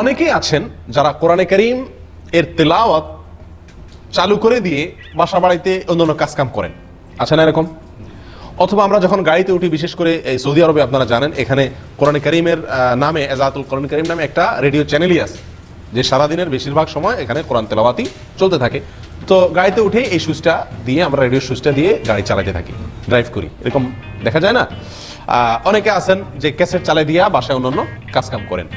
অনেকেই আছেন যারা কোরআনে করিম এর তেলাওয়াত চালু করে দিয়ে বাসা বাড়িতে অন্যান্য কাজকাম করেন। আছে না এরকম? অথবা আমরা যখন গাড়িতে উঠি, বিশেষ করে এই সৌদি আরবে আপনারা জানেন, এখানে কোরআনে করিমের নামে, এজাতুল কোরআন করিম নামে একটা রেডিও চ্যানেলই আছে, যে সারাদিনের বেশিরভাগ সময় এখানে কোরআন তেলাওয়াতি চলতে থাকে। তো গাড়িতে উঠে এই সুইচটা দিয়ে আমরা রেডিও সুইচটা দিয়ে গাড়ি চালাতে থাকি, ড্রাইভ করি। এরকম দেখা যায় না? অনেকে আছেন যে ক্যাসেট চালাই দিয়া বাসায় অন্যান্য কাজকাম করেন।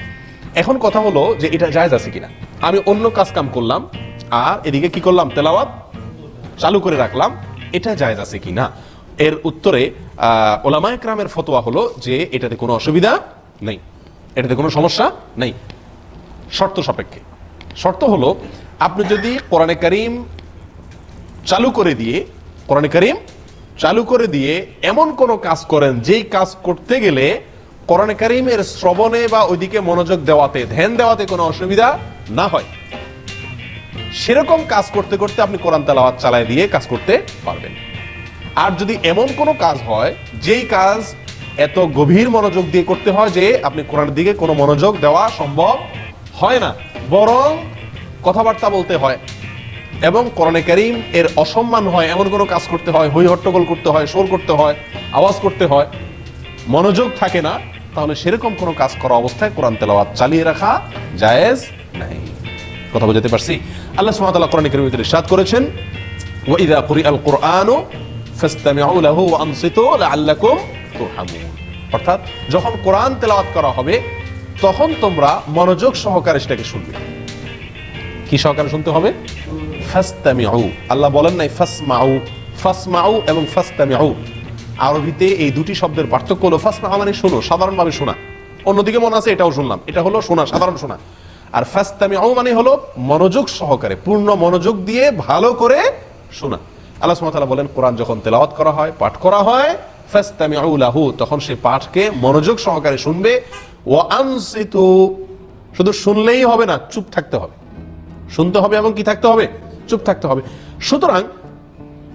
এখন কথা হলো যে এটা জায়জ আছে কিনা। আমি অন্য কাজ কাম করলাম আর এদিকে কি করলাম? তেলাওয়াত চালু করে রাখলাম এটা জায়জ আছে কিনা? এর উত্তরে আহ, ওলামায়ে ক্রামের ফতোয়া হলো যে এটাতে কোনো অসুবিধা নেই। এটাতে কোনো সমস্যা নেই। শর্ত সাপেক্ষে। শর্ত হলো আপনি যদি কোরআনে করিম চালু করে দিয়ে কোরআনে করিম চালু করে দিয়ে এমন কোন কাজ করেন যেই কাজ করতে গেলে কোরআনে করিমের শ্রবণে বা ওইদিকে মনোযোগ দেওয়াতে, ধ্যান দেওয়াতে কোনো অসুবিধা না হয়। সেরকম কাজ করতে করতে আপনি কোরআন তালাওয়াত চালায় দিয়ে কাজ করতে পারবেন। আর যদি এমন কোনো কাজ হয়, যেই কাজ এত গভীর মনোযোগ দিয়ে করতে হয় যে আপনি কোরআনের দিকে কোনো মনোযোগ দেওয়া সম্ভব হয় না, বরং কথাবার্তা বলতে হয় এবং কোরআনে করিম এর অসম্মান হয়, এমন কোনো কাজ করতে হয় হই হট্টগোল করতে হয়, শোর করতে হয়, আওয়াজ করতে হয়, মনোযোগ থাকে না তাহলে সেরকম কোনো কাজ করা অবস্থায় কোরআন তেলাওয়াত চালিয়ে রাখা জায়েজ নাই। কথা বুঝতে পারছি? আল্লাহ সুবহানাহু কোরআনে কারীমের ভিতরে ইরশাদ করেছেন, ওয়া ইযা কুরিআল কুরআনু ফাসতামিউ লাহু ওয়া আনসিতু লাআল্লাকুম তুরহামুন। অর্থাৎ যখন কোরআন তেলাওয়াত করা হবে, তখন তোমরা মনোযোগ সহকারে সেটাকে শুনবে। কি সহকারে শুনতে হবে? ফাসতামিউ আল্লাহ বলেন নাই, ফাসমাউ। ফাসমাউ এবং ফাসতামিউ আরবিতে এই দুটি শব্দের পার্থক্য হলো ফাসমাউ মানে শোনো সাধারণভাবে শোনা। অন্যদিকে মনে আছে এটাও শুনলাম, এটা হলো শোনা, সাধারণ শোনা। আর ফাসতামিউ মানে হলো মনোযোগ সহকারে, পূর্ণ মনোযোগ দিয়ে ভালো করে শোনা। আল্লাহ সুবহানাহু বলেন, কোরআন যখন তেলাওয়াত করা হয়, পাঠ করা হয় ফাসতামিউ লাহু, তখন সে পাঠকে মনোযোগ সহকারে শুনবে। ওয়া আনসিতু, শুধু শুনলেই হবে না, চুপ থাকতে হবে। শুনতে হবে এবং কি থাকতে হবে? চুপ থাকতে হবে। সুতরাং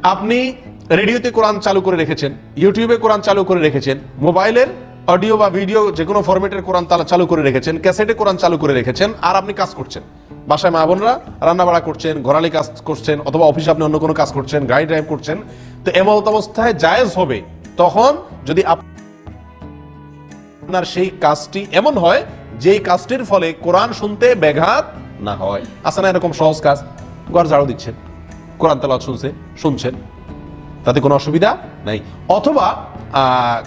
আপনি রেডিওতে কোরআন চালু করে রেখেছেন, ইউটিউবে কোরআন চালু করে রেখেছেন, মোবাইলের অডিও বা ভিডিও যে কোনো ফরম্যাটের কোরআন তালা চালু করে রেখেছেন, ক্যাসেটে কোরআন চালু করে রেখেছেন, আর আপনি কাজ করছেন। বাসায় মা বোনরা রান্না বাড়া করছেন, ঘরালি কাজ করছেন, অথবা অফিসে আপনি অন্য কোনো কাজ করছেন, গাড়ি ড্রাইভ করছেন, তো এমত অবস্থায় জায়েজ হবে। তখন যদি আপনার সেই কাজটি এমন হয়, যেই কাজটির ফলে কোরআন শুনতে ব্যাঘাত না হয়। আসলে এরকম সহজ কাজ? ঘর ঝাড়ু দিচ্ছেন, কোরআন তালা শুনছে, শুনছেন। তাতে কোনো অসুবিধা নাই। অথবা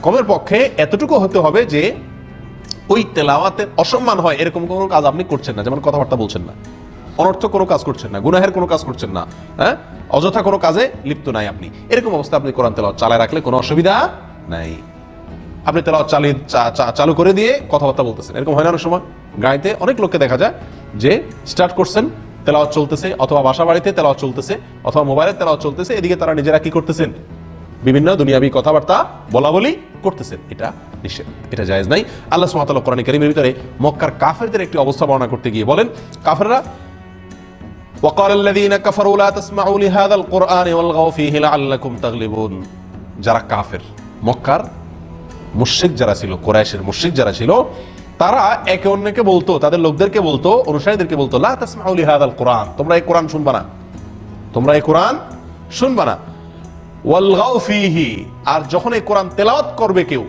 কমের পক্ষে এতটুকু হতে হবে যে ওই তেলাওয়াতের অসম্মান হয়, এরকম কোনো কাজ আপনি করছেন না, যেমন কথাবার্তা বলছেন না। অনর্থ কোনো কাজ করছেন না, গুনাহের কোনো কাজ করছেন না হ্যাঁ? অযথা কোনো কাজে লিপ্ত নাই আপনি। এরকম অবস্থা আপনি কোরআন তেলাওয়াত চালায় রাখলে কোনো অসুবিধা নাই। আপনি তেলাওয়াত চালিয়ে চালু করে দিয়ে কথাবার্তা বলতেছেন। এরকম হয় না অনেক সময়? গাড়িতে অনেক লোককে দেখা যায় যে স্টার্ট করছেন তেলাওয়াত চলতেছে অথবা বাসা বাড়িতে তেলাওয়াত চলতেছে অথবা মোবাইলে তেলাওয়াত চলতেছে এদিকে তারা নিজেরা কি করতেছেন বিভিন্ন দুনিয়াবি কথাবার্তা বলা বলি করতেছেন এটা নিষেধ এটা জায়েজ নাই আল্লাহ সুবহানাহু ওয়া তাআলা কোরআন কারীমের ভিতরে মক্কার কাফেরদের একটি অবস্থা বর্ণনা করতে গিয়ে বলেন কাফেররা وقال الذين كفروا لا تسمعوا لهذا القرآن والغوا فيه لعلكم تغلبون যারা কাফের মক্কার মুশরিক যারা ছিল কোরাইশের মুশরিক যারা ছিল তারা একে অন্যকে বলতো, তাদের লোকদেরকে বলতো, অনুসারীদেরকে বলতো, লা কোরআন। তোমরা এই কোরআন শুনবা না। তোমরা এই কোরআন শুনবা না। ওয়ালগাউ ফিহি, আর যখন এই কোরআন তেলাওয়াত করবে কেউ,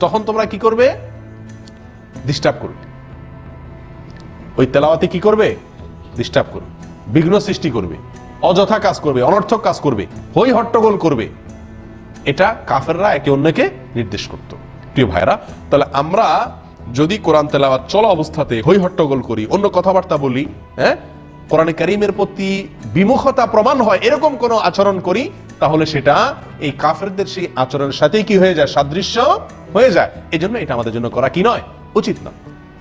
তখন তোমরা কি করবে? ডিস্টার্ব করবে। ওই তেলাওয়াতে কি করবে? ডিস্টার্ব করবে। বিঘ্ন সৃষ্টি করবে। অযথা কাজ করবে, অনর্থক কাজ করবে, হই হট্টগোল করবে। এটা কাফেররা একে অন্যকে নির্দেশ করত। প্রিয় ভাইরা তাহলে আমরা যদি কোরআন তেলাওয়াত চলা অবস্থাতে হই হট্টগোল করি, অন্য কথাবার্তা বলি হ্যাঁ? কোরআনে কারিমের প্রতি বিমুখতা প্রমাণ হয়, এরকম কোন আচরণ করি, তাহলে সেটা এই কাফেরদের সেই আচরণের সাথেই কি হয়ে যায়? সাদৃশ্য হয়ে যায়। এজন্য এটা আমাদের জন্য করা কি নয়, উচিত না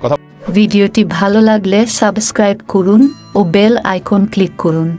কথা ভিডিওটি ভালো লাগলে সাবস্ক্রাইব করুন ও বেল আইকন ক্লিক করুন।